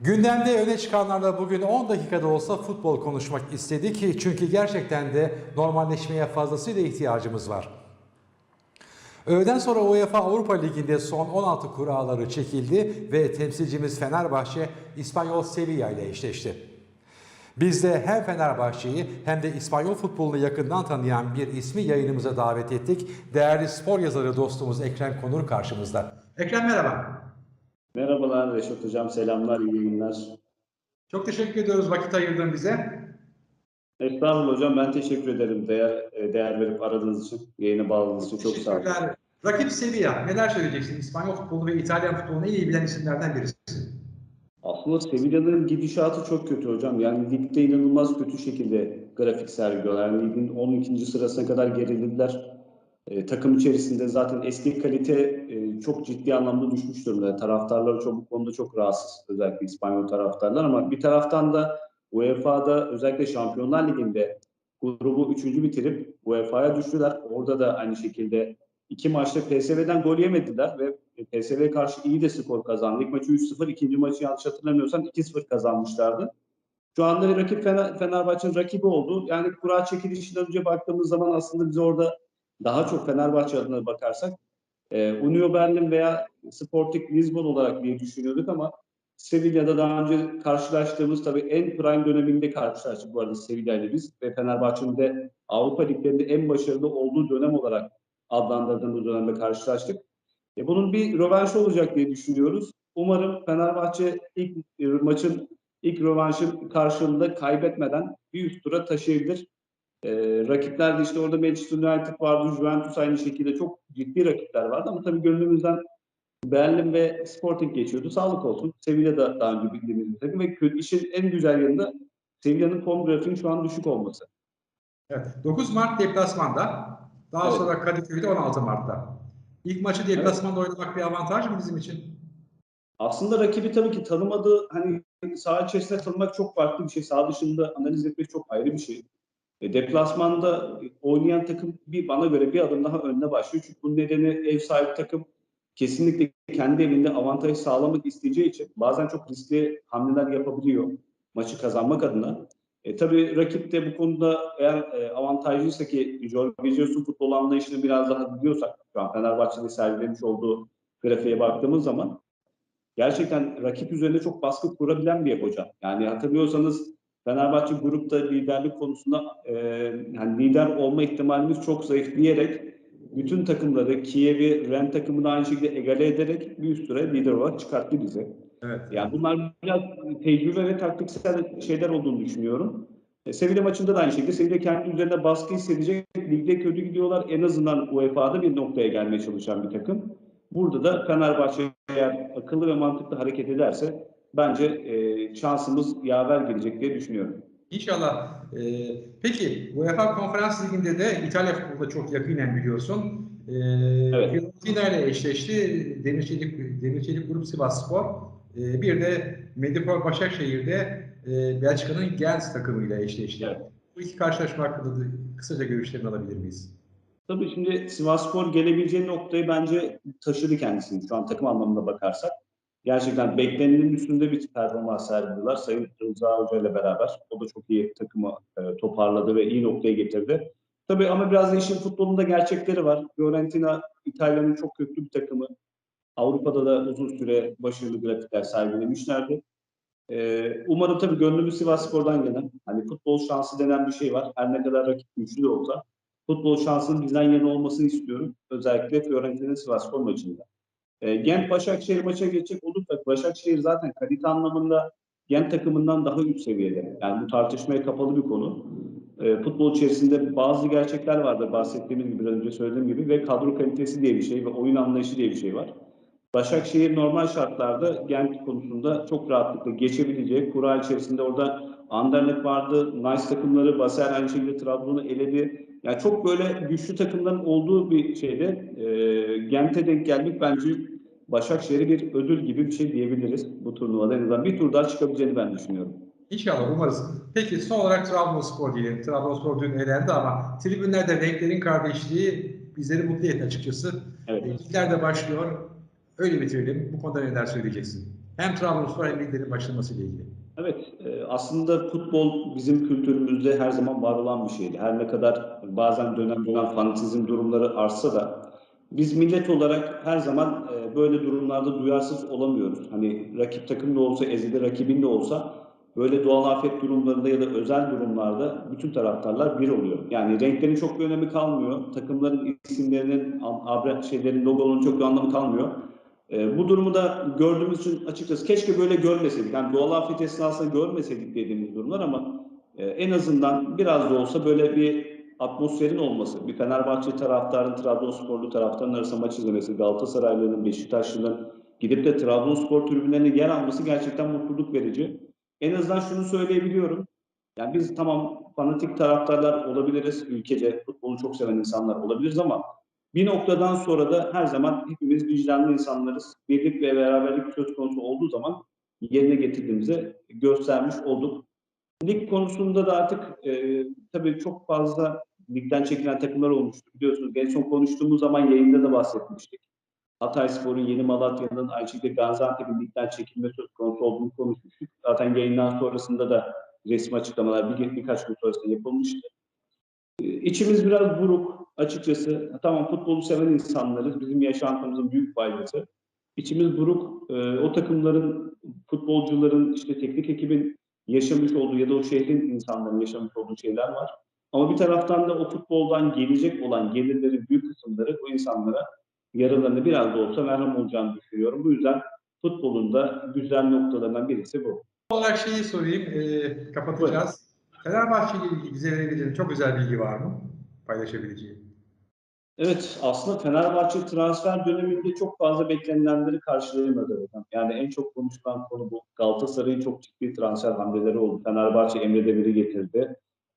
Gündemde öne çıkanlarla bugün 10 dakikada olsa futbol konuşmak istedik. Çünkü gerçekten de normalleşmeye fazlasıyla ihtiyacımız var. Öğleden sonra UEFA Avrupa Ligi'nde son 16 kuralları çekildi ve temsilcimiz Fenerbahçe İspanyol Sevilla ile eşleşti. Biz de hem Fenerbahçe'yi hem de İspanyol futbolunu yakından tanıyan bir ismi yayınımıza davet ettik. Değerli spor yazarı dostumuz Ekrem Konur karşımızda. Ekrem merhaba. Merhabalar Reşat Hocam, selamlar, iyi günler. Çok teşekkür ediyoruz vakit ayırdığın bize. Estağfurullah hocam, ben teşekkür ederim değer, e, değer verip aradığınız için, yayına bağladığınız için çok sağ olun. Rakip Sevilla. Neler söyleyeceksin? İspanyol futbolu ve İtalyan futbolunu iyi bilen isimlerden birisi. Aslında Sevilla'nın gidişatı çok kötü hocam. Yani ligde inanılmaz kötü şekilde grafik sergiliyorlar. Yani ligin 12. sırasına kadar gerilediler. E, takım içerisinde zaten eski kalite e, çok ciddi anlamda düşmüş durumda. Taraftarlar çok bu konuda çok rahatsız. Özellikle İspanyol taraftarlar ama bir taraftan da UEFA'da özellikle Şampiyonlar Ligi'nde grubu üçüncü bitirip UEFA'ya düştüler. Orada da aynı şekilde iki maçta PSV'den gol yemediler ve PSV'ye karşı iyi de skor kazandı. İlk maçı 3-0, ikinci maçı yanlış hatırlamıyorsam 2-0 kazanmışlardı. Şu anda rakip Fener, Fenerbahçe'nin rakibi oldu. Yani kura çekilişinden önce baktığımız zaman aslında biz orada daha çok Fenerbahçe adına bakarsak e, Union Berlin veya Sporting Lisbon olarak diye düşünüyorduk ama Sevilla'da daha önce karşılaştığımız tabii en prime döneminde karşılaştık bu arada Sevilla ile biz ve Fenerbahçe'nin de Avrupa Liglerinde en başarılı olduğu dönem olarak adlandırdığımız dönemde karşılaştık. E, bunun bir rövanşı olacak diye düşünüyoruz. Umarım Fenerbahçe ilk e, maçın ilk rövanşı karşılığında kaybetmeden üst tura taşıyabilir. E, rakipler de işte orada Manchester United vardı, Juventus aynı şekilde çok ciddi rakipler vardı ama tabii gönlümüzden Berlin ve Sporting geçiyordu. Sağlık olsun. Sevilla da daha önce bildiğimiz bir takım ve işin en güzel yanında Sevilla'nın form grafiğinin şu an düşük olması. Evet. 9 Mart deplasmanda. Daha Evet. sonra Kadıköy'de 16 Mart'ta. İlk maçı deplasmanda oynamak bir avantaj mı bizim için? Aslında rakibi tabii ki tanımadığı hani saha içerisinde tanımak çok farklı bir şey. Saha dışında analiz etmek çok ayrı bir şey. E, deplasmanda oynayan takım bir bana göre bir adım daha önüne başlıyor. Çünkü bunun nedeni ev sahibi takım kesinlikle kendi evinde avantaj sağlamak isteyeceği için bazen çok riskli hamleler yapabiliyor maçı kazanmak adına. E, tabii rakip de bu konuda eğer e, avantajlıysa ki Jorge Jesus'un futbol anlayışını biraz daha biliyorsak şu an Fenerbahçe'de sergilemiş olduğu grafiğe baktığımız zaman gerçekten rakip üzerinde çok baskı kurabilen bir hoca. Yani hatırlıyorsanız Fenerbahçe grupta liderlik konusunda e, yani lider olma ihtimalimiz çok zayıf diyerek bütün takımları Kiev'i, Ren takımını aynı şekilde egale ederek bir üst tura lider olarak çıkarttı bize. Evet. Yani bunlar biraz tecrübe ve taktiksel şeyler olduğunu düşünüyorum. E, Sevilla maçında da aynı şekilde Sevilla kendi üzerinde baskı hissedecek. Ligde kötü gidiyorlar. En azından UEFA'da bir noktaya gelmeye çalışan bir takım. Burada da Fenerbahçe eğer akıllı ve mantıklı hareket ederse bence e, şansımız yaver gelecek diye düşünüyorum. İnşallah. Ee, peki UEFA Konferans Ligi'nde de İtalya futbolda çok yakinen biliyorsun. Ee, Evet. Fiorentina ile eşleşti. Demirçelik, Demirçelik Grup Sivasspor. Ee, bir de Medipol Başakşehir'de e, Belçika'nın Gens takımıyla eşleşti. Evet. Bu iki karşılaşma hakkında da kısaca görüşlerini alabilir miyiz? Tabii şimdi Sivasspor gelebileceği noktayı bence taşıdı kendisini şu an takım anlamında bakarsak. Gerçekten beklenenin üstünde bir performans sergiliyorlar. Sayın Rıza Hoca ile beraber. O da çok iyi takımı e, toparladı ve iyi noktaya getirdi. Tabii ama biraz da işin futbolunda gerçekleri var. Fiorentina İtalya'nın çok köklü bir takımı. Avrupa'da da uzun süre başarılı grafikler sergilemişlerdi. Ee, umarım tabii gönlümüz Sivasspor'dan yana. Hani futbol şansı denen bir şey var. Her ne kadar rakip güçlü de olsa futbol şansının bizden yana olmasını istiyorum. Özellikle Fiorentina Sivasspor maçında. E, Gent Başakşehir maça geçecek olursak Başakşehir zaten kalite anlamında Gent takımından daha üst seviyede. Yani bu tartışmaya kapalı bir konu. E, futbol içerisinde bazı gerçekler vardır bahsettiğimiz gibi biraz önce söylediğim gibi ve kadro kalitesi diye bir şey ve oyun anlayışı diye bir şey var. Başakşehir normal şartlarda Gent konusunda çok rahatlıkla geçebileceği, kura içerisinde orada Anderlecht vardı, Nice takımları, Basel aynı şekilde Trabzon'u eledi. Yani çok böyle güçlü takımların olduğu bir şeyde e, Gent'e denk gelmek bence Başakşehir'e bir ödül gibi bir şey diyebiliriz bu turnuvada. En azından bir tur daha çıkabileceğini ben düşünüyorum. İnşallah umarız. Peki son olarak Trabzonspor diyelim. Trabzonspor dün elendi ama tribünlerde renklerin kardeşliği bizleri mutlu etti açıkçası. Evet. Ligler de başlıyor. Öyle bitirelim. Bu konuda neler söyleyeceksin? Hem Trabzonspor hem liglerin başlamasıyla ilgili. Evet, e, aslında futbol bizim kültürümüzde her zaman var olan bir şeydi. Her ne kadar bazen dönem dönem fanatizm durumları artsa da biz millet olarak her zaman e, böyle durumlarda duyarsız olamıyoruz. Hani rakip takım da olsa, ezeli rakibin de olsa böyle doğal afet durumlarında ya da özel durumlarda bütün taraftarlar bir oluyor. Yani renklerin çok bir önemi kalmıyor. Takımların isimlerinin, şeylerin, logonun çok bir anlamı kalmıyor. E, bu durumu da gördüğümüz için açıkçası keşke böyle görmeseydik. Yani doğal afet esnasında görmeseydik dediğimiz durumlar ama e, en azından biraz da olsa böyle bir atmosferin olması, bir Fenerbahçe taraftarın, Trabzonsporlu taraftarın arasında maç izlemesi, Galatasaraylıların, Beşiktaşlıların gidip de Trabzonspor tribünlerine yer alması gerçekten mutluluk verici. En azından şunu söyleyebiliyorum. Yani biz tamam fanatik taraftarlar olabiliriz, ülkece futbolu çok seven insanlar olabiliriz ama bir noktadan sonra da her zaman hepimiz vicdanlı insanlarız. Birlik ve beraberlik söz konusu olduğu zaman yerine getirdiğimize göstermiş olduk. Lig konusunda da artık e, tabii çok fazla ligden çekilen takımlar olmuştu. Biliyorsunuz en son konuştuğumuz zaman yayında da bahsetmiştik. Hatayspor'un, Yeni Malatya'nın, aynı şekilde Gaziantep'in ligden çekilme söz konusu olduğunu konuşmuştuk. Zaten yayından sonrasında da resmi açıklamalar bir, birkaç gün sonrasında yapılmıştı. E, İçimiz biraz buruk açıkçası. Tamam futbolu seven insanlarız. Bizim yaşantımızın büyük faydası. İçimiz buruk. E, o takımların, futbolcuların, işte teknik ekibin yaşamış olduğu ya da o şehrin insanların yaşamış olduğu şeyler var. Ama bir taraftan da o futboldan gelecek olan gelirlerin büyük kısımları o insanlara yaralarını biraz da olsa merhem olacağını düşünüyorum. Bu yüzden futbolun da güzel noktalarından birisi bu. olarak şeyi sorayım, e, kapatacağız. Fenerbahçe ile ilgili bize verebileceğin çok özel bilgi var mı? Paylaşabileceğin. Evet, aslında Fenerbahçe transfer döneminde çok fazla beklenilenleri karşılayamadı hocam. Yani en çok konuşulan konu bu. Galatasaray'ın çok ciddi transfer hamleleri oldu. Fenerbahçe Emre Demir'i getirdi.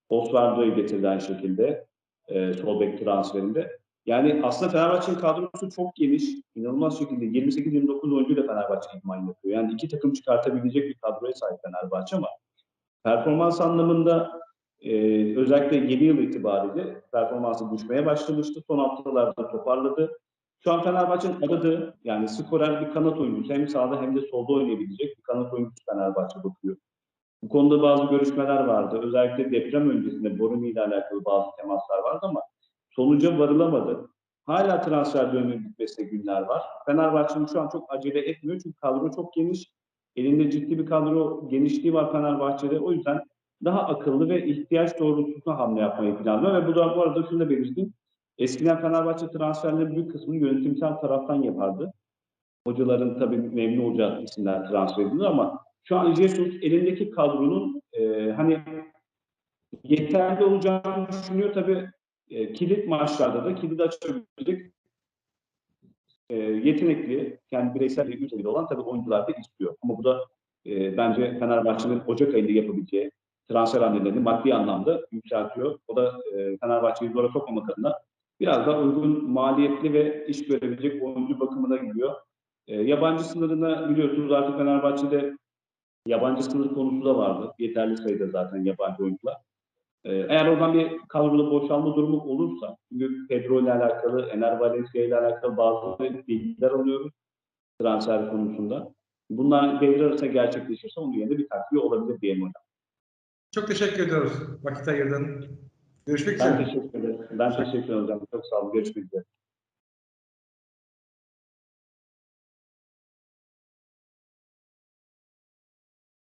Osvaldo'yu getirdi aynı şekilde. E, sol transferinde. Yani aslında Fenerbahçe'nin kadrosu çok geniş. inanılmaz şekilde 28-29 oyuncuyla Fenerbahçe idman yapıyor. Yani iki takım çıkartabilecek bir kadroya sahip Fenerbahçe ama performans anlamında ee, özellikle yeni yıl itibariyle performansı düşmeye başlamıştı. Son haftalarda toparladı. Şu an Fenerbahçe'nin aradığı yani skorer bir kanat oyuncusu hem sağda hem de solda oynayabilecek bir kanat oyuncusu Fenerbahçe bakıyor. Bu konuda bazı görüşmeler vardı. Özellikle deprem öncesinde Borumi ile alakalı bazı temaslar vardı ama sonuca varılamadı. Hala transfer dönemi bitmesine günler var. Fenerbahçe'nin şu an çok acele etmiyor çünkü kadro çok geniş. Elinde ciddi bir kadro genişliği var Fenerbahçe'de. O yüzden daha akıllı ve ihtiyaç doğrultusunda hamle yapmayı planlıyor ve bu da bu arada şunu da belirteyim. Eskiden Fenerbahçe transferlerinin büyük kısmını yönetimsel taraftan yapardı. Hocaların tabii memnun olacağı isimler transfer edilir ama şu an Jesus elindeki kadronun e, hani yeterli olacağını düşünüyor. Tabii e, kilit maçlarda da kilidi açabilecek e, yetenekli, yani bireysel bir güçleri olan tabii oyuncular da istiyor. Ama bu da e, bence Fenerbahçe'nin Ocak ayında yapabileceği transfer hamlelerini maddi anlamda yükseltiyor. O da e, Fenerbahçe'yi zora sokmamak adına biraz daha uygun maliyetli ve iş görebilecek oyuncu bakımına gidiyor. E, yabancı sınırına biliyorsunuz artık Fenerbahçe'de yabancı sınır konusu da vardı. Yeterli sayıda zaten yabancı oyuncular. E, eğer oradan bir kadroda boşalma durumu olursa, çünkü Pedro ile alakalı, Ener Valencia ile alakalı bazı bilgiler alıyoruz transfer konusunda. Bunlar devre arasında gerçekleşirse onun yerine bir takviye olabilir diyelim hocam. Çok teşekkür ediyoruz vakit ayırdın. Görüşmek Ben üzere. teşekkür ederim. Ben teşekkür ederim. Çok sağ olun. Görüşmek üzere.